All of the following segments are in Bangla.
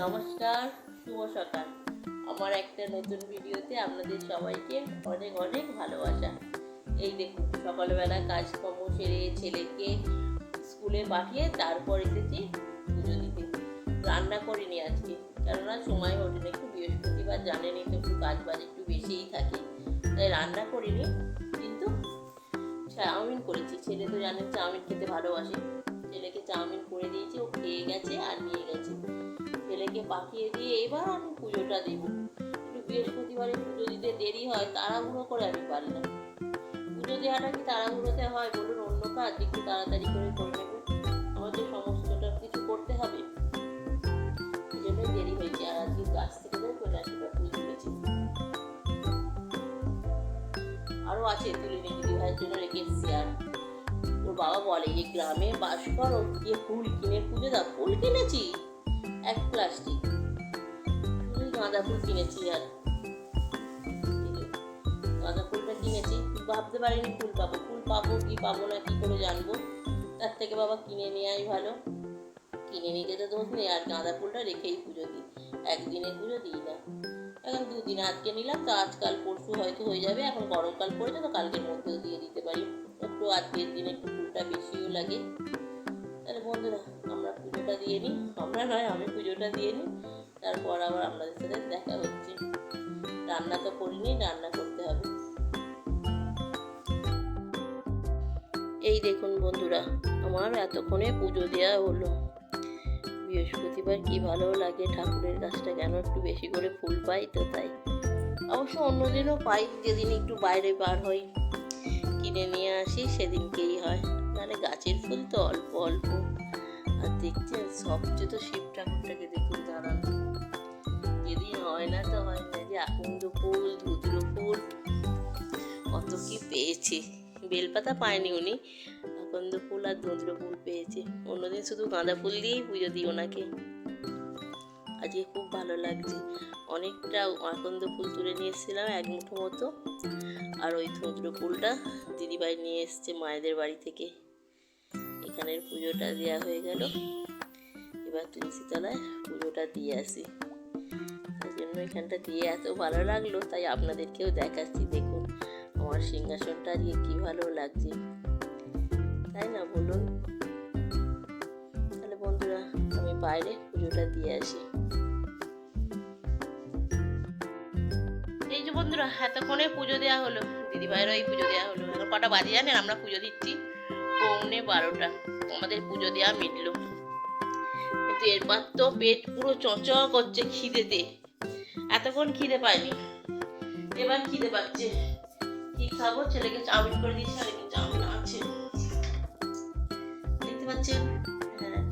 নমস্কার, শুভ সকাল। আমার একটা নতুন ভিডিওতে আপনাদের সবাইকে অনেক অনেক ভালোবাসা। এই দেখুন, সকালবেলা কাজকর্ম সেরে ছেলেকে স্কুলে পাঠিয়ে তারপর এসেছি পুজো দিতে। রান্না করিনি আজকে, কেননা সময় ওঠে না একটু বৃহস্পতিবার জানেনই তো একটু কাজ বাজ একটু বেশিই থাকে। তাই রান্না করিনি, কিন্তু চাউমিন করেছি। ছেলে তো জানেন চাউমিন খেতে ভালোবাসে। ছেলেকে চাউমিন করে দিয়েছি, ও খেয়ে গেছে আর নিয়ে গেছে। ছেলেকে পাঠিয়ে দিয়ে এবার আমি পুজোটা দেবো। একটু বৃহস্পতিবারে পুজো দিতে দেরি হয়, তাড়াহুড়ো করে আমি পারি না পুজো দেওয়াটা কি তাড়াহুড়োতে হয় বলুন? অন্য কাজ, একটু তাড়াতাড়ি করে করে নেব। আমাদের সমস্তটা কিছু করতে হবে। এই দেরি হয়েছে, আর আজকে গাছ থেকে চলে আসবে ফুল তুলেছি। আরও আছে তুলে নিয়ে দিদি ভাইয়ের জন্য রেখে এসেছি আর। বাবা বলে যে গ্রামে বাস করো গিয়ে ফুল কিনে, পুজো দাও। ফুল কিনেছি? এক প্লাস্টিক। শুধুই গাঁদা ফুল কিনেছি আর গাঁদা ফুলটা কিনেছি ভাবতে পারিনি ফুল পাবো। ফুল পাবো কি পাবো না, কি করে জানব? তার থেকে বাবা কিনে নেওয়াই ভালো। কিনে নিতে তো দোষ নেই, আর গাঁদা ফুলটা রেখেই পুজো দিই। একদিনে পুজো দিই না। এখন দুদিন আজকে নিলাম, তো আজকাল পরশু হয়তো হয়ে যাবে। এখন গরমকাল পড়েছে, তো কালকের মধ্যেও দিয়ে দিতে পারি। একটু আজকের দিনে একটু ফুলটা বেশিও লাগে। বন্ধুরা, আমরা পুজোটা দিয়ে নিই আমরা নয় আমি পুজোটা দিয়ে নিই, তারপর আবার আপনাদের সাথে দেখা হচ্ছে। রান্না তো করিনি, রান্না করতে হবে। এই দেখুন বন্ধুরা, আমার এতক্ষণে পুজো দেওয়া হলো। বৃহস্পতিবার কি ভালো লাগে, ঠাকুরের কাছটা কেন একটু বেশি করে ফুল পাই তো তাই। অবশ্য অন্যদিনও পাই, যেদিন একটু বাইরে বার হই, কিনে নিয়ে আসি, সেদিনকেই হয়। গাছের ফুল তো অল্প অল্প। আর দেখছেন সবচেয়ে তো শিব ঠাকুরটাকে দেখুন, দাঁড়ান। যদি হয় না তো হয় না যে আকন্দ ফুল ধুদ্র ফুল, কত কি পেয়েছে। বেলপাতা পায়নি উনি, আকন্দ ফুল আর ধুদ্র ফুল পেয়েছে। অন্যদিন শুধু গাঁদা ফুল দিয়েই পুজো দিই ওনাকে। আজকে খুব ভালো লাগছে। অনেকটা আকন্দ ফুল তুলে নিয়ে এসেছিলাম এক মুঠো মতো। আর ওই ধুদ্র ফুলটা দিদিভাই নিয়ে এসছে মায়েদের বাড়ি থেকে। এখানের পুজোটা দেওয়া হয়ে গেল। এবার তুলসীতলায় পুজোটা দিয়ে আসি। তাই জন্য এখানটা দিয়ে এত ভালো লাগল, তাই আপনাদেরকেও দেখাচ্ছি। দেখুন, আমার সিংহাসনটা আজকে কি ভালো লাগছে। তাই না, বলুন? তাহলে বন্ধুরা, আমি বাইরে পুজোটা দিয়ে আসি। এই যে বন্ধুরা, এতক্ষণে পুজো দেওয়া হলো। দিদি ভাইয়েরও এই পুজো দেওয়া হলো। এখন কটা বাজে জানেন? আমরা পুজো দিচ্ছি। পৌনে বারোটা। আমাদের পুজো দেওয়া মিটলো। কিন্তু এরপর তো পেট পুরো চঁচ করছে খিদেতে। এতক্ষণ খিদে পায়নি এবার খিদে পাচ্ছে। কি খাব? ছেলেকে চাউমিন করে দিয়েছি আর কি চাউমিন আছে। দেখতে পাচ্ছেন? হ্যাঁ।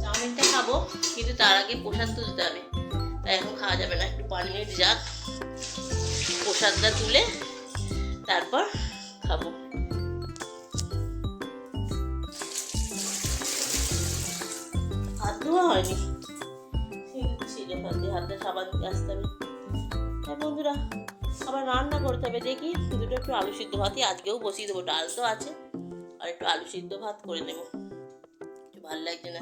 চাউমিনটা খাব, কিন্তু তার আগে প্রসাদ তুলতে হবে। তাই এখন খাওয়া যাবে না। একটু মিনিট যাক। প্রসাদটা তুলে তারপর খাব। ধোয়া হয়নি। ছিল হাতে সাবান দিয়ে আসতে হবে। হ্যাঁ বন্ধুরা, আবার রান্না করতে হবে। দেখি দুটো একটু আলু সিদ্ধ ভাতই, আজকেও বসিয়ে দেবো। ডাল তো আছে। আর একটু আলু সিদ্ধ ভাত করে নেব। একটু ভালো লাগছে না।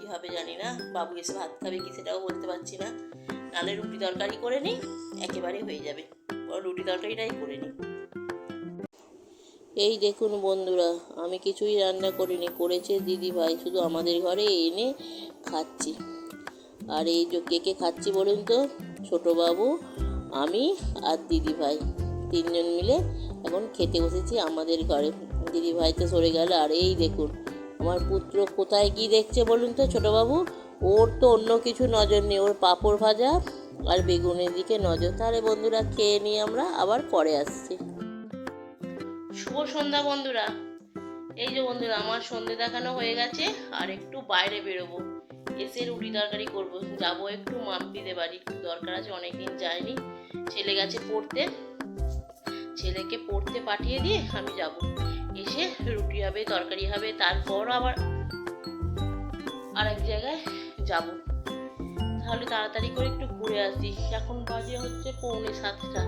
কি হবে জানি না। বাবু এসে ভাত খাবে কি সেটাও বলতে পারছি না। নালে রুটি তরকারি করে নিই একেবারে হয়ে যাবে। রুটি তরকারিটাই করে নিই। এই দেখুন বন্ধুরা, আমি কিছুই রান্না করিনি, করেছে দিদি ভাই। শুধু আমাদের ঘরে এনে খাচ্ছি। আর এই যে কে কে খাচ্ছি বলুন তো? ছোটো বাবু আমি আর দিদি ভাই। তিনজন মিলে এখন খেতে বসেছি আমাদের ঘরে। দিদি ভাই তো সরে গেল। আর এই দেখুন, আমার পুত্র কোথায় কি দেখছে বলুন তো ছোটো বাবু ওর তো অন্য কিছু নজর নেই। ওর পাঁপড় ভাজা আর বেগুনের দিকে নজর। তাহলে বন্ধুরা, খেয়ে নিয়ে আমরা আবার পরে আসছি। শুভ সন্ধ্যা বন্ধুরা। এই যে বন্ধুরা, আমার সন্ধে দেখানো হয়ে গেছে, আর একটু বাইরে বেরোবো। এসে রুটি তরকারি করব। যাব একটু মাম্পিদের বাড়ি। দরকার আছে, অনেকদিন যায়নি ছেলে গেছে পড়তে। ছেলেকে পড়তে পাঠিয়ে দিয়ে আমি যাব। এসে রুটি হবে, তরকারি হবে, তারপর আবার আর এক জায়গায় যাব। তাহলে তাড়াতাড়ি করে একটু ঘুরে আসি। এখন বাজে হচ্ছে পৌনে সাতটা।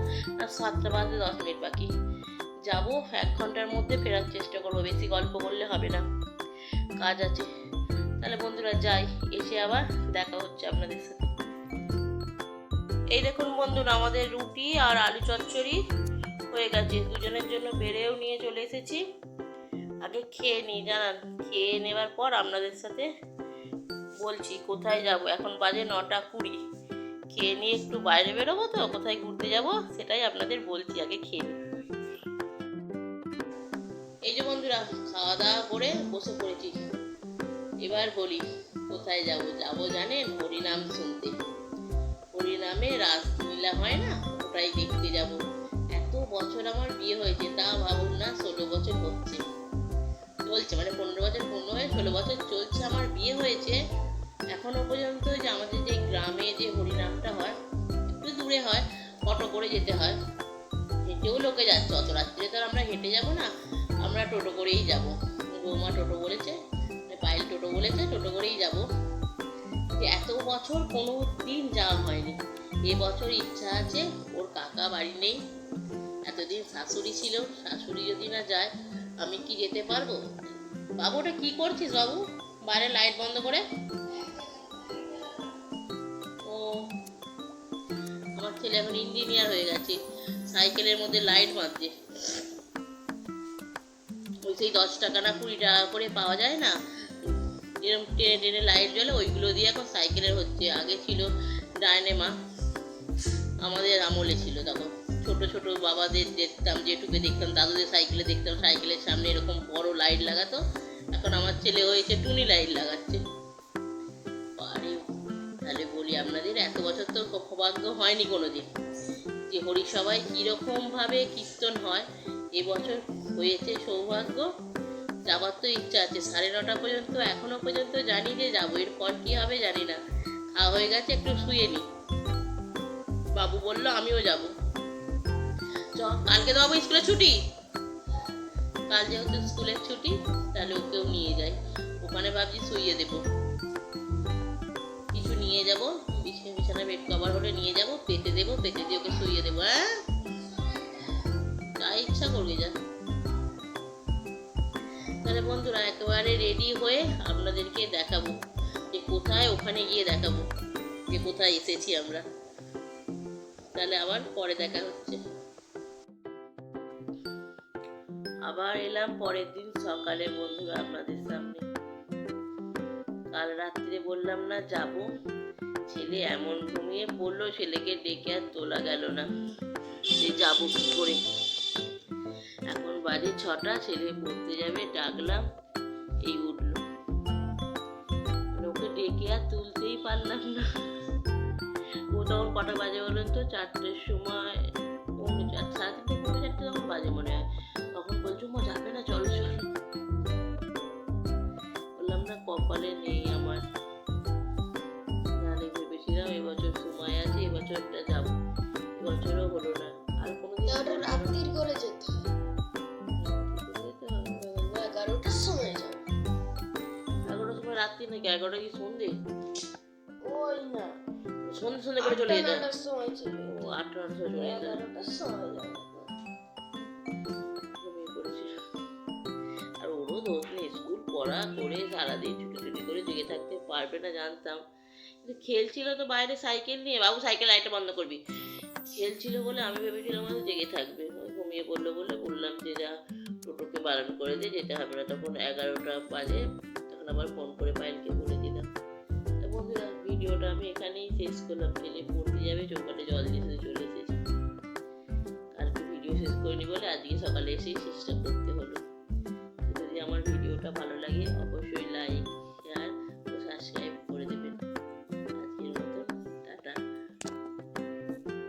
আর সাতটা বাজে দশ মিনিট বাকি। যাব, এক ঘণ্টার মধ্যে ফেরার চেষ্টা করব, বেশি গল্প করলে হবে না। কাজ আছে। তাহলে বন্ধুরা যাই, এসে আবার দেখা হচ্ছে আপনাদের সাথে। এই দেখুন বন্ধুরা, আমাদের রুটি আর আলু চচ্চড়ি হয়ে গেছে। দুজনের জন্য বেড়েও নিয়ে চলে এসেছি। আগে খেয়ে নিই, জানান। খেয়ে নেবার পর আপনাদের সাথে বলছি, কোথায় যাব? এখন বাজে নটা কুড়ি। খেয়ে নিয়ে একটু বাইরে বেরোবো তো, কোথায় ঘুরতে যাব? সেটাই আপনাদের বলছি, আগে খেয়ে নিই। এই যে বন্ধুরা খাওয়া দাওয়া করে বসে পড়েছি। এবার বলি, কোথায় যাব? যাব জানেন হরিনাম শুনতে। হরিনামে রাসলীলা হয় না? ওটাই দেখতে যাব। এত বছর আমার বিয়ে হয়েছে, তা ভাবুন না, ষোলো বছর হচ্ছে। চলছে মানে পনেরো বছর পূর্ণ হয়ে ষোলো বছর চলছে আমার বিয়ে হয়েছে। এখনও পর্যন্ত যে আমাদের যে গ্রামে যে হরিনামটা হয়, একটু দূরে হয়, অটো করে যেতে হয়। হেঁটেও লোকে যাচ্ছে, অত রাত্রে তো আমরা হেঁটে যাব না। আমরা টোটো করেই যাব। বৌমা টোটো বলেছে মানে পায়েল টোটো বলেছে, টোটো করেই যাব। এত বছর কোনো দিন যাওয়া হয়নি। এবছর ইচ্ছা আছে, ওর কাকা বাড়ি নেই। এতদিন শাশুড়ি ছিল, শাশুড়ি যদি না যায়, আমি কি যেতে পারব? বাবু, ওটা কি করছিস বাবু? বাইরে লাইট বন্ধ করে। ও, আমার ছেলে এখন ইঞ্জিনিয়ার হয়ে গেছে। সাইকেলের মধ্যে লাইট বাঁধছে। ওই সেই দশ টাকা না কুড়ি টাকা করে পাওয়া যায় না। এরকম ট্রেনে ট্রেনে লাইট জ্বলে ওইগুলো দিয়ে এখন সাইকেলের হচ্ছে। আগে ছিল ডায়নেমা আমাদের আমলে ছিল তখন। ছোট ছোট বাবাদের দেখতাম, যেটুকু দেখতাম, দাদুদের সাইকেলে দেখতাম, সাইকেলের সামনে এরকম বড় লাইট লাগাতো। এখন আমার ছেলে হয়েছে, টুনি লাইট লাগাচ্ছে। আরে তাহলে বলি আপনাদের, এত বছর তো সৌভাগ্য হয়নি কোনোদিন। যে হরিসভায় কীরকম ভাবে কীর্তন হয় এবছর হয়েছে সৌভাগ্য। যাবার তো ইচ্ছা আছে, সাড়ে নটা পর্যন্ত, এখনও পর্যন্ত জানি যে যাব। এরপর কি হবে জানি না। খাওয়া হয়ে গেছে, একটু শুয়ে নি। বাবু বলল, আমিও যাব। চ, কালকে তো বাবু স্কুলে ছুটি। কাল যেহেতু স্কুলের ছুটি, তাহলে ওকেও নিয়ে যাই। ওখানে ভাবছি শুইয়ে দেবো। কিছু নিয়ে যাব, বিছানা বেড কভার হলে নিয়ে যাব, পেতে দেবো, পেতে দিয়ে ওকে শুইয়ে দেবো হ্যাঁ ইচ্ছা করবে যা তাহলে বন্ধুরা, একেবারে রেডি হয়ে আপনাদেরকে দেখাবো যে কোথায় ওখানে গিয়ে দেখাবো যে কোথায় এসেছি আমরা। তাহলে আবার পরে দেখা হচ্ছে। আবার এলাম পরের দিন সকালে বন্ধুরা আপনাদের সামনে। কাল রাত্রে বললাম না, যাব। ছেলে এমন ঘুমিয়ে পড়ল, ছেলেকে ডেকে আর তোলা গেল না। যে যাব কি করে? বাজে ছটা ছেলে পড়তে যাবে, ডাকলাম, এই উঠল। লোকে ডেকে আর তুলতেই পারলাম না। ও তখন কটা বাজে বলেন তো? চারটের সময় সাড়ে তিনটে পৌনে চারটে তখন বাজে মনে হয়। তখন বলছো মা যাবে রাত্রি নাকি এগারোটা কি সন্ধে? ওই না। সন্ধে সন্ধে করে চলে যেতে। আটটা ছিল। ও আটটা চলে যেতে। এগারোটার সময় যাবে। ঘুমিয়ে পড়েছিল আর ওরও দোষ নেই স্কুল পড়া করে সারাদিন ছুটি করে জেগে থাকতে পারবে না জানতাম। কিন্তু খেলছিল তো বাইরে সাইকেল নিয়ে। বাবু সাইকেল লাইটটা বন্ধ করবি। খেলছিল বলে আমি ভেবেছিলাম হয়তো জেগে থাকবে। ঘুমিয়ে পড়ল বলে বললাম যে যা টোটোকে বারণ করে দিয়ে যেতে হবে না। তখন এগারোটা বাজে। তখন আবার ফোন করে পায়েলকে বলে দিলাম। তা বন্ধুরা, ভিডিওটা আমি এখানেই শেষ করলাম। ফেলে পড়তে যাবে চোখটা জল দিয়ে চলে এসেছি। কালকে ভিডিও শেষ করিনি বলে আজকে সকালে এসেই শেষটা করতে হলো। যদি আমার ভিডিওটা ভালো লাগে